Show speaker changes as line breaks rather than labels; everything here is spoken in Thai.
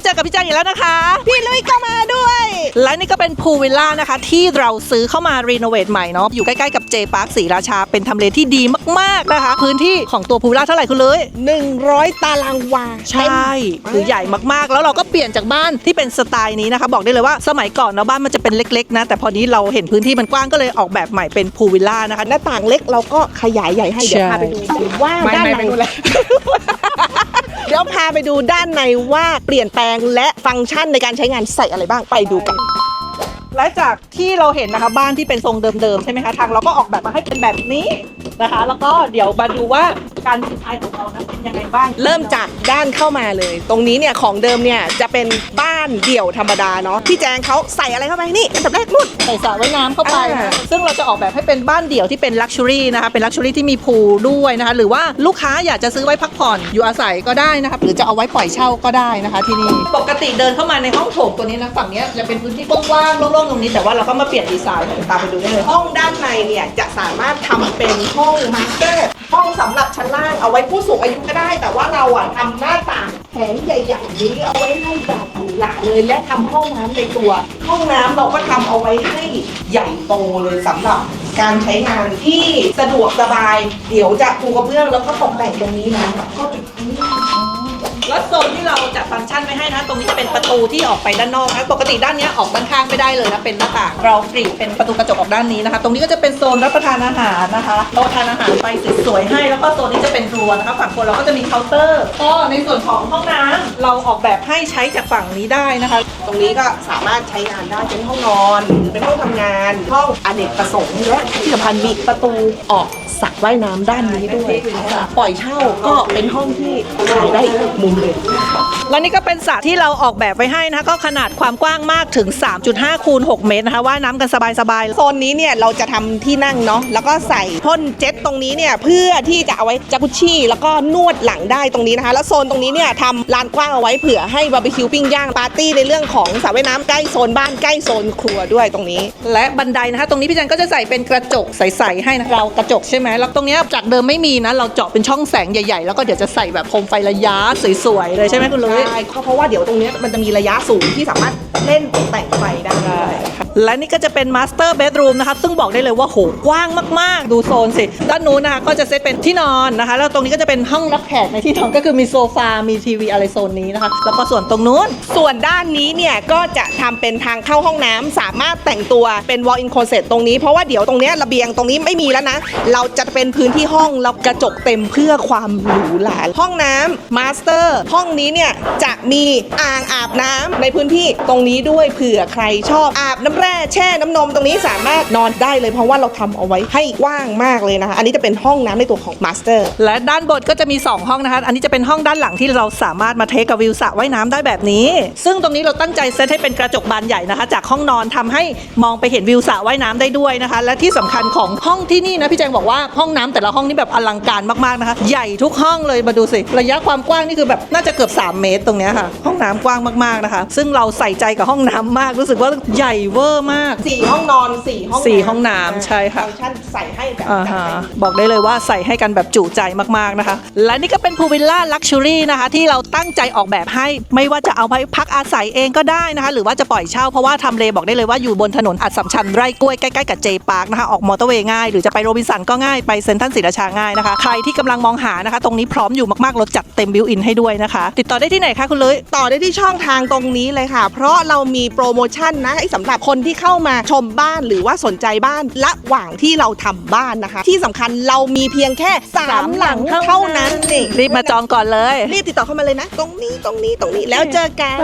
มาเจอกับพี่แจงอีกแล้วนะคะ
พี่ลุยก็มาด้วย
และนี่ก็เป็นพูลวิลล่านะคะ ที่เราซื้อเข้ามารีโนเวทใหม่เนาะอยู่ใกล้ๆกับเจพาร์คศรีราชาเป็นทำเลที่ดีมากๆนะคะ พื้นที่ของตัวพูลวิลล่าเท่าไหร่คุณเลย
100 ตารางวา
ใช่คือใหญ่มากๆ แล้วเราก็เปลี่ยนจากบ้านที่เป็นสไตล์นี้นะคะ บอกได้เลยว่าสมัยก่อนเนาะบ้านมันจะเป็นเล็กๆนะแต่พอนี้เราเห็นพื้นที่มันกว้างก็เลยออกแบบใหม่เป็นพูลวิลล่านะคะ
หน้าต่างเล็กเราก็ขยายใหญ่ให้เดี๋ยว
ใช่
พาไปดูว่า
ไม่
ด้าน
ไม่
ใน
ไปดูเลย
เดี๋ยวพาไปดูด้านในว่าเปลี่ยนแปลงและฟังก์ชันในการใช้งานใส่อะไรบ้างไปดูกัน
และจากที่เราเห็นนะคะบ้านที่เป็นทรงเดิมๆใช่ไหมคะทางเราก็ออกแบบมาให้เป็นแบบนี้ นะคะ แล้วก็เดี๋ยวมาดูว่าการดีไซน์ของเรานั้นเป็นยังไงบ้าง
เริ่มจากด้านเข้ามาเลย ตรงนี้เนี่ยของเดิมเนี่ยจะเป็นบ้านเดี่ยวธรรมดาเนาะพี่แจงเขาใส่อะไรเข้าไปนี่อันดับแรกนู่น
ใส่สระว่ายน้ำเข้าไป
อ่า
ซึ่งเราจะออกแบบให้เป็นบ้านเดี่ยวที่เป็นลักชัวรี่นะคะ เป็นลักชัวรี่ที่มีพูลด้วยนะคะ หรือว่าลูกค้าอยากจะซื้อไว้พักผ่อน อยู่อาศัยก็ได้นะคะ หรือจะเอาไว้ปล่อยเช่าก็ได้นะคะที่นี่ ปกติเดินเข้ามาในห้องโถงตัวนี้นะฝั่งเนี้ยจะเป็นพื้นที่กว้างๆโล่งๆตรงนี้ แต่ว่าเราก็มาเปลี่ยนดีไซน์ตามไปดูได้เลย
ห้องด้านในเนี่ยจะสามารถทำเป็นห้ององมาสเตอร์ห้องสำหรับชั้นล่างเอาไว้ผู้สูงอายุก็ได้ แต่ว่าเราอะทำหน้าต่างแผงใหญ่ๆนี้เอาไว้ให้แบบหรูหราเลย และทำห้องน้ำในตัว ห้องน้ำเราก็ทำเอาไว้ให้ใหญ่โตเลยสำหรับการใช้งานที่สะดวกสบาย เดี๋ยวจะปูกระเบื้องแล้วก็ตกแต่งตรงนี้นะก็จุดนี้
แล้วโซนที่เราจัดฟังก์ชันไว้ให้นะ ตรงนี้จะเป็นประตูที่ออกไปด้านนอกนะปกติด้านเนี้ยออกด้านข้างไม่ได้เลยนะเป็นหน้าต่างเรากรีเป็นประตูกระจกออกด้านนี้นะคะ ตรงนี้ก็จะเป็นโซนรับประทานอาหารนะคะโต๊ะทานอาหารไปสวยๆให้ แล้วก็โซนนี้จะเป็นครัวนะคะฝั่งครัวเราก็จะมีเคาน์เตอร์ก็ในส่วนของห้องน้ำเราออกแบบให้ใช้จากฝั่งนี้ได้นะคะ
ตรงนี้ก็สามารถใช้งานได้เป็นห้องนอนหรือเป็นห้องทำงานห้องอเนกประสงค์และที่สำคัญมีประตูออก สระว่ายน้ำด้านนี้ด้วยปล่อยเช่าก็เป็นห้องที่ขายได้อีกมุมเลย
แล้วนี่ก็เป็นสระที่เราออกแบบไว้ให้นะคะ ก็ขนาดความกว้างมากถึง 3.5 คูณ 6 เมตรนะคะว่ายน้ำกันสบายๆ
โซนนี้เนี่ยเราจะทำที่นั่งเนาะแล้วก็ใส่พ่นเจ็ตตรงนี้เนี่ยเพื่อที่จะเอาไว้จักรุชี่ แล้วก็นวดหลังได้ตรงนี้นะคะ แล้วโซนตรงนี้เนี่ยทำลานกว้างเอาไว้เผื่อให้บาร์บีคิวปิ้งย่างปาร์ตี้ในเรื่องของสระว่ายน้ำใกล้โซนบ้านใกล้โซนครัวด้วยตรงนี้
และบันไดนะคะ ตรงนี้พี่จันก็จะใส่เป็นกระจกใสๆให้นะเรากระจกใช่ไหมแล้วตรงเนี้ยจากเดิมไม่มีนะ เราเจาะเป็นช่องแสงใหญ่ ๆ แล้วก็เดี๋ยวจะใส่แบบโคมไฟระยะสวยๆเลยใช่ไหมคุณลุย
ใช่เพราะว่าเดี๋ยวตรงเนี้ยมันจะมีระยะสูงที่สามารถเล่นตกแต่งไฟได้
และนี่ก็จะเป็นมาสเตอร์เบดรูมนะคะซึ่งบอกได้เลยว่าโหกว้างมากๆ ดูโซนสิ ด้านนู้นนะคะก็จะเซตเป็นที่นอนนะคะ แล้วตรงนี้ก็จะเป็นห้องรับแขกในที่นอนก็คือมีโซฟา มีทีวีอะไรโซนนี้นะคะ แล้วก็ส่วนตรงนู้น
ส่วนด้านนี้เนี่ยก็จะทำเป็นทางเข้าห้องน้ำสามารถแต่งตัวเป็น walk in closet ตรงนี้เพราะว่าเดี๋ยวตรงเนี้ยระเบียงตรงนี้ไม่มีแล้วนะ เราจะเป็นพื้นที่ห้องเรากระจกเต็มเพื่อความหรูหราห้องน้ำมาสเตอร์ห้องนี้เนี่ยจะมีอ่างอาบน้ำในพื้นที่ตรงนี้ด้วยเผื่อใครชอบอาบน้ำแร่แช่น้ำนมตรงนี้สามารถนอนได้เลยเพราะว่าเราทำเอาไว้ให้กว้างมากเลยนะคะ อันนี้จะเป็นห้องน้ำในตัวของมาสเตอร์
และด้านบนก็จะมี 2 ห้องนะคะ อันนี้จะเป็นห้องด้านหลังที่เราสามารถมาเทคกับวิวสระว่ายน้ำได้แบบนี้ ซึ่งตรงนี้เราตั้งใจเซตให้เป็นกระจกบานใหญ่นะคะ จากห้องนอนทำให้มองไปเห็นวิวสระว่ายน้ำได้ด้วยนะคะ และที่สำคัญของห้องที่นี่นะพี่แจงบอกว่าห้องน้ำแต่ละห้องนี่แบบอลังการมากๆนะคะ ใหญ่ทุกห้องเลยมาดูสิระยะความกว้างนี่คือแบบน่าจะเกือบ 3 เมตรตรงเนี้ยค่ะ ห้องน้ำกว้างมากๆนะคะ ซึ่งเราใส่ใจกับห้องน้ำมากรู้สึกว่าใหญ่เวอร์มาก
สี่ห้องนอนสี่ห้อง
สี่ห้องน้ำใช่ค่ะ
ฟังก์ชันใส่ให้แบบ
อ่า
จัด
ฮะ
เต็ม
บอกได้เลยว่าใส่ให้กันแบบจุใจมาก ๆ นะคะ และนี่ก็เป็นพูวิลล่าลักชัวรี่นะคะ ที่เราตั้งใจออกแบบให้ไม่ว่าจะเอาไปพักอาศัยเองก็ได้นะคะ หรือว่าจะปล่อยเช่า เพราะว่าทำเลบอกได้เลยว่าอยู่บนถนนอัดสัมชัญไร่กล้วยใกล้ๆกับเจพาร์คนะคะ ออกมอเตอร์เวย์ง่าย หรือจะไปโรบินสันก็ง่ายไปเซ็นทรัลศรีราชาง่ายนะคะ ใครที่กำลังมองหานะคะ ตรงนี้พร้อมอยู่มากๆเราจัดเต็มบิวอินให้ด้วยนะคะ ติดต่อได้ที่ไหนคะคุณเลย
ต่อได้ที่ช่องทางตรงนี้เลยค่ะ เพราะเรามีโปรโมชั่นนะให้สำหรับคนที่เข้ามาชมบ้านหรือว่าสนใจบ้านระหว่างที่เราทำบ้านนะคะ ที่สำคัญเรามีเพียงแค่สามหลังเท่านั้นนี่
รีบมาจองก่อนเลย
รีบติดต่อเข้ามาเลยนะ ตรงนี้ตรงนี้ตรงนี้แล้วเจอกัน